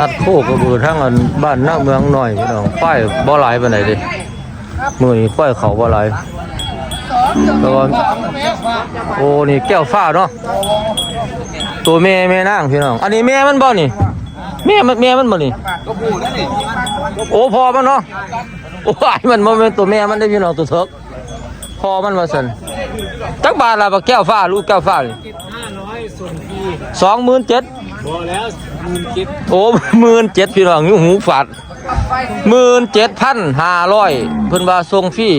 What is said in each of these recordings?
ตัดโคกระบือทั้งอันบ้านหน้าเมืองหน่อยพี่น้องป้ายบ่หลายปานดิมือนี้ป้ายเขาบ่หลายแล้วก็โอ้นี่แก้วฟ้าเนาะตัวแม่แม่นางพี่น้อง อันนี้แม่มันบ่นี่แม่มันแม่มันบ่นี่โอ้พอมันเนาะโอ้ยมันบ่แม่นตัวแม่มันได้พี่น้องตัวเถิกพอมันว่าซั่นจักบาทละบักแก้วฟ้าลูกแก้วฟ้าสองหมื่นเจ็ดพอแล้วหมื่นคิด โอ้หมื่นเจ็ดพี่น้องอยู่หูฝาดหมื่นเจ็ดพันห้าร้อยเพิ่นว่าส่งฟรี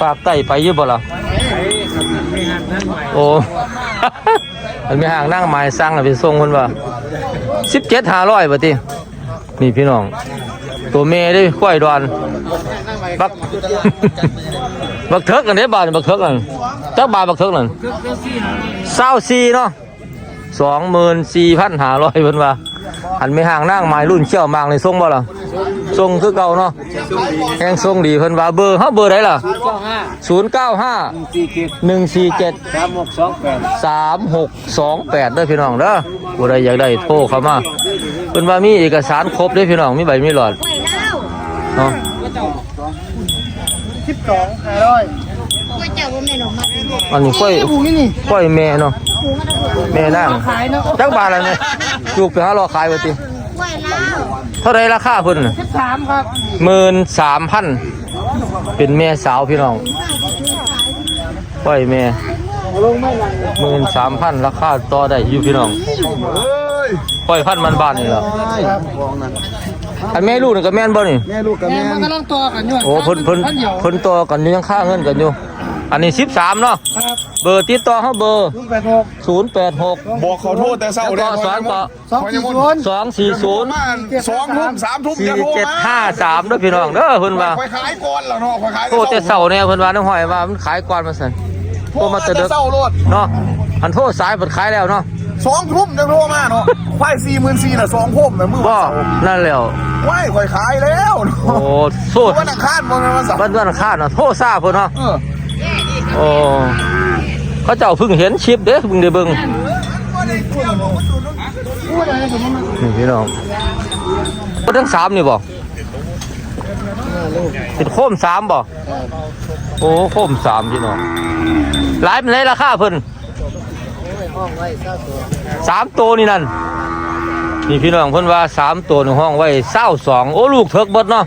ฝากไต่ไปอยี่บ่ล่ะโอ้มันมีห่างนั่งไม้สั่งน่ะไปส่งเพิ่นว่าสิบเจ็ดห้าร้อยบ่ตินี่พี่น้อง ตัวเมย์ได้ก้อยดอนบักบักเทิกกันได้บาทบักเทิกกันจักบาทบักเทิกนั่นเครื่องเครื่องซี่หาเศร้าซีเนาะ สองหมื่นสี่พันห้าร้อยเพิ่นว่าหันไม่ห่างนั่งไม้รุ่นเชี่ยวมากเลยส่งบ่ล่ะส่งคือเก่าเนาะแห้งส่งดีเพิ่นว่าเบอร์เฮาเบอร์ไหนล่ะเก้าห้าศูนย์เก้าห้าหนึ่งสี่เจ็ดสามหกสองแปดสามหกสองแปดเด้อพี่น้องเด้อผู้ใดอยากได้โทรเข้ามาเพิ่นว่ามีเอกสารครบเด้อพี่น้องมีใบมีหลอดเนาะสิบสองห้าร้อย ก็เจ้าว่าแม่หนอมาได้บอกอันนี้ก้อยปูนี่นี่ก้อยแม่เนาะปูมาได้บอกแม่นั่งขายเนาะจักบาทละเนี่ยลูกไปหารอขายบ่ติไหวแล้วเท่าไรราคาเพิ่นน่ะสิบสามครับหมื่นสามพันเป็นแม่สาวพี่น้องปล่อยแม่ลงไม่หลังหมื่นสามพันราคาต่อได้อยู่พี่น้องปล่อยพันมันบาทนี่แหละอันแม่ลูกนี่ก็แม่นบ่นี่แม่ลูกกับแม่มันกำลังต่อกันอยู่โอ้เพิ่นเพิ่นพันเดียวเพิ่นต่อกันอยู่ยังค่าเงินกันอยู่ อันนี้สิบสามเนาะครับเบอร์ติดต่อเขาเบอร์ลูกแปดหกศูนย์แปดหกบอกขอโทษแต่เศร้าแล้วก็สอนก็สองสี่ศูนย์สองสี่ศูนย์มาสองทุ่มสามทุ่มสี่จะโทรเจ็ดมาห้าสามเด้อพี่น้องเด้อเพิ่นว่าไปขายก่อนแล้วเนาะไปขายโทษแต่เสาเนี่ยเพิ่นว่าน้องหอยว่ามันขายก่อนมาสั่นโทรมาแต่แต่เด็กเศร้ารถเนาะอันโทษสายเปิดขายแล้วเนาะสองทุ่มจะโทรมาเนาะไฟสี่หมื่นสี่น่ะสองทุ่มน่ะมือบ่วันเสาร์นั่นแล้วไหวข่อยขายแล้วเนาะโอ้โทษวันอังคารวันวันเสาร์วันวันอังคารเนาะโทษซาเพิ่นเนาะเออ โอ้เขาเจ้าเพิ่งเห็นคลิปเด้เพิ่งได้เบิ่งนี่พี่น้องบ่ทั้งสามนี่บ่เป็นโคมสามบ่โอ้โคมสามพี่น้องหลายเป็นไรราคาเพิ่นสามตัวนี่นั่นนี่พี่น้องเพิ่นว่าสามตัวในห้องไว้เศร้าสองโอ้ลูกเถิกเบิดเนาะ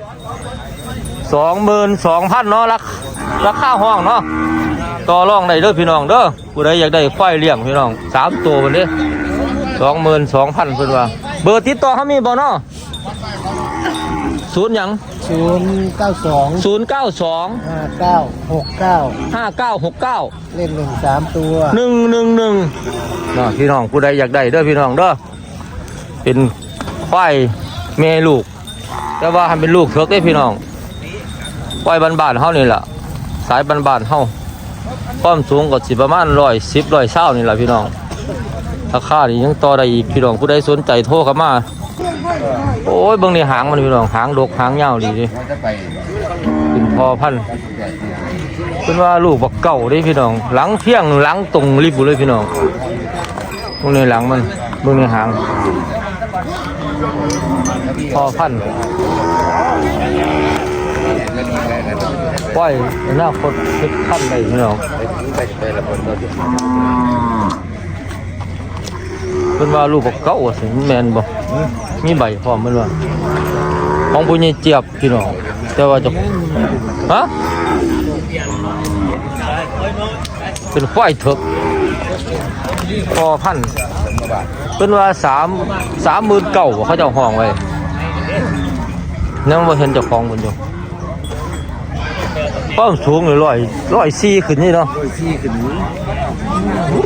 สองหมื่นสองพันเนาะราคราคาห้องเนาะ ต่อรองได้เด้อพี่น้องเด้อผู้ใดอยากได้ควายเลี้ยงพี่น้องสามตัวเพิ่นเด้สองหมื่นสองพันเพิ่นว่า เบอร์ติดต่อเขามีบ่เนาะศูนย์หยังศูนย์เก้าสองศูนย์เก้าสองห้าเก้าหกเก้าห้าเก้าหกเก้าเล่นหนึ่งสามตัวหนึ่งหนึ่งหนึ่งเนาะพี่น้องผู้ใดอยากได้เด้อพี่น้องเด้อเป็นควายแม่ลูก แต่ว่าให้เป็นลูกเถิกได้พี่น้องควายบ้านๆเฮานี่ล่ะสายบ้านๆเฮา ความสูงก็สิประมาณร้อยสิบร้อยเศร้านี่แหละพี่น้องราคานี่ยังต่อได้อีกพี่น้องผู้ใดสนใจโทรเข้ามาโอ้ยเบิ่งในหางมันพี่น้องหางดกหางยาวดีดิเป็นพอพันเป็นว่าลูกบักเก่าด้พี่น้อง หลังเที่ยงหลังตรงริบอยู่เลยพี่น้องตรงในหลังมันเบื้องในหางพอพัน ปล่อยหน้าคตเพชรพันได้พี่น้องเป็นว่าลูกบักเก่าสิแมนบ่มีใบพร้อมมันว่าของผู้ใหญ่เจียบพี่น้องแต่ว่าจะฮะเป็นควายเถิกพอพันเป็นว่าสามสามหมื่นเก่าเขาจะห้องไว้ยังว่าเห็นเจ้าของมันอยู่ ความสูงเลยร้อยร้อยสี่ขึ้นนี่เนาะ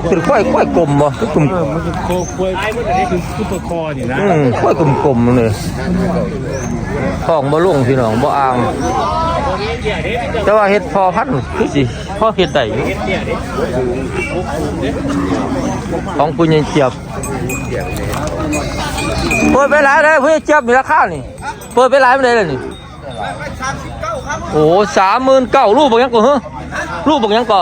เป็นควายควายกลมบ่คือกลมมันคือโคควายมันอันนี้คือคือตัวคอนี่นะอืมควายกลมๆเลยท้องบ่ลงพี่น้องบ่อ่างแต่ว่าเฮ็ดพอพันธุ์คือสิพอเฮ็ดได้อยู่ของปุญญเจียบเปิดไปหลายเลยปุญญเจียบมีราคานี่เปิดไปหลายไม่ได้เลยนี่ โอ้สามหมื่นเก้าลูกบอกยังก็เฮ้ลูกบอกยังก็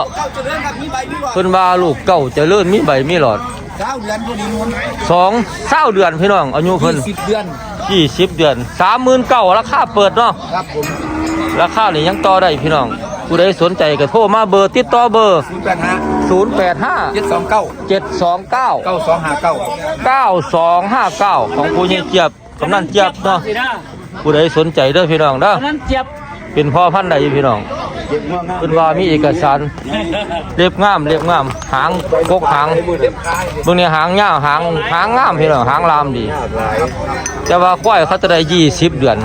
เพิ่นว่าลูกเก่าเจะเลื่อนมีใบมีหลอดเก้าเดือนพอดีนวลไหมสองเศร้าเดือนพี่น้องอายุเพิ่นสิบเดือนยี่สิบเดือนสามหมื่นเก้าราคาเปิดเนาะครับผมราคานี่ยังต่อได้พี่น้องผู้ใดสนใจก็โทรมาเบอร์ติดต่อเบอร์ศูนย์แปดห้าศูนย์แปดห้าเจ็ดสองเก้าเจ็ดสองเก้าเก้าสองห้าเก้าเก้าสองห้าเก้าของผู้ยิงเจี๊ยบกำนันเจี๊ยบเนาะผู้ใดสนใจเด้อพี่น้องเด้อนั้นเจ็บ เป็นพ่อพันธุ์ใดพี่น้องเจ็บง่วงนะเป็นว่ามีเอกสารเรียบงามเรียบงาม หางกกหางมือเต็มคายเบางนี้หางยาวหางหางงามพี่น้องหางลามดี แต่ว่าควายเขาจะได้ยี่สิบเดือน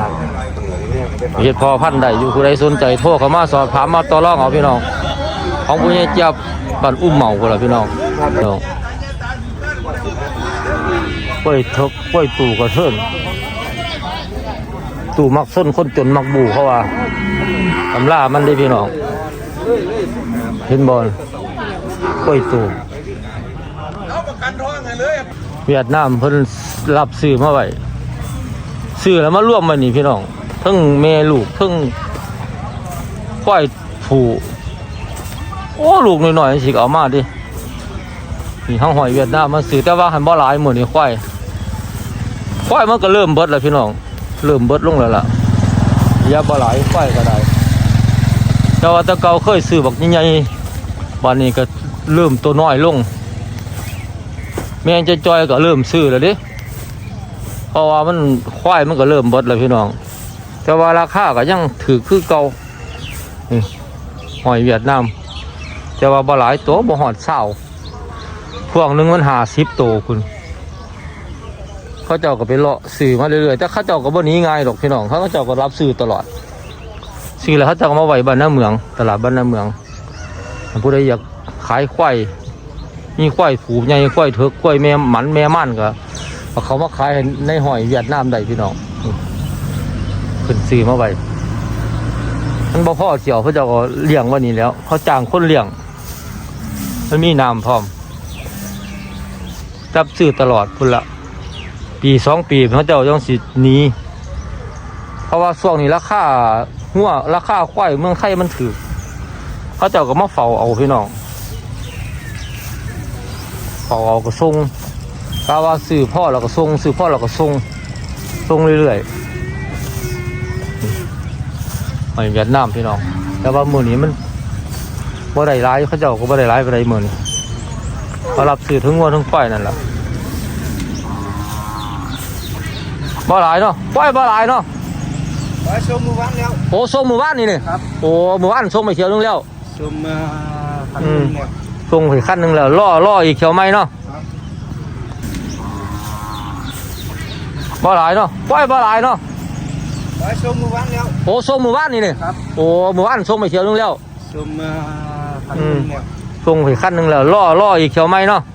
เห็ดพอพันธุ์ใดอยู่ผู้ใดสนใจโทรเข้ามาสอบถามมาต่อรองเอาพี่น้อง ของผู้ใหญ่เจี๊ยบบ้านอุ้มเหมาพุ่นล่ะพี่น้องพี่น้องกล้วยทกกล้วยตู่กระเทินตู่มักส้นคนจนมักบูเขาว่า ตำล่ามันได้พี่น้องเห็นบอลกล้วยตู่เวียดนามเพิ่นรับซื้อมาไว้ซื้อแล้วมาร่วมมันนี่พี่น้องทั้งแม่ลูกทั้งกล้วยผูโอ้ลูกหน่อยๆสิเอามาดินี่ห้างหอยเวียดนามมาซื้อแต่ว่าหันบ่หลายหมือนี่ควายควายมันก็เริ่มเบิดแล้วพี่น้องเริ่มเบิดลงแล้วล่ะยาบ่หลายควายก็ได้ แต่ว่าตะเกาเคยซื้อบักใหญ่ๆบัดนี้ก็เริ่มตัวน้อยลง แม่นจะจอยก็เริ่มซื้อแล้วดิเพราะว่ามันควายมันก็เริ่มบดแล้วพี่น้อง แต่ว่าราคาก็ยังถือคือเก่าหอยเวียดนามแต่ว่าบ่หลายตัวบ่หอดเศร้าพวกหนึงมันหาสิบตัวคุณเขาเจ้าก็ไปเลาะซื้อมาเรื่อยๆแต่เขาเจ้าก็บ่หนีง่ายหรอกพี่น้องเขาเจ้าก็รับซื้อตลอด ซื้อแล้วเขาจ้าก็มาไว้บ้านหน้าเมือง ตลาดบ้านหน้าเมืองผู้ใดอยากขายควายมีควายผูใหญ่ควายเถิกควายแม่หมันแม่ม่านก็เอเขามาขายในหอยเวียดนามได้พี่น้องขึ้นซื้อมาไว้มันบ่พ่อเจียวเขาเจ้าก็เลี้ยงวันนี้แล้ว เขาจ้างคนเลี้ยง มันมีน้ำพร้อมจับซื้อตลอดพุ่นละปีสองปีเขาเจ้าต้องสิหนีเพราะว่าช่วงนี้ราคา หัวราคาควายเมืองไทยมันถือเขาเจ้าก็มาเฝ้าเอาพี่น้องเฝ้าเอาก็ส่งกาว่าซื้อพ่อเราก็ส่งซื้อพ่อเราก็ส่งส่งเรื่อยๆไปเวียดนามพี่น้อง แต่ว่ามือนี้มันบ่ได้ร้ายเขาเจ้าก็บ่ได้ร้ายไปได้มือนี้เขารับซื้อทั้งวัวทั้งควายนั่นแหละบ่หลายเนาะปล่อยบ่หลายเนาะ ไปชมมือวันแล้วโอ้ส่งหมู่บ้านนี่นี่ครับโอ้หมู่บ้านส่งไปเขียวนึงแล้วชมมาพันอืมเนี่ยส่งไปขั้นหนึงแล้วล่อล่ออีกเขียวไหมเนาะครับบ่หลายเนาะปล่อยบ่หลายเนาะไปชมมือวันแล้วโอ้ส่งหมู่บ้านนี่นี่ครับโอ้หมู่บ้านส่งไปเขียวนึงแล้วชมมาพันอืมเนี่ยส่งไปขั้นหนึงแล้วล่อล่ออีกเขียวไหมเนาะค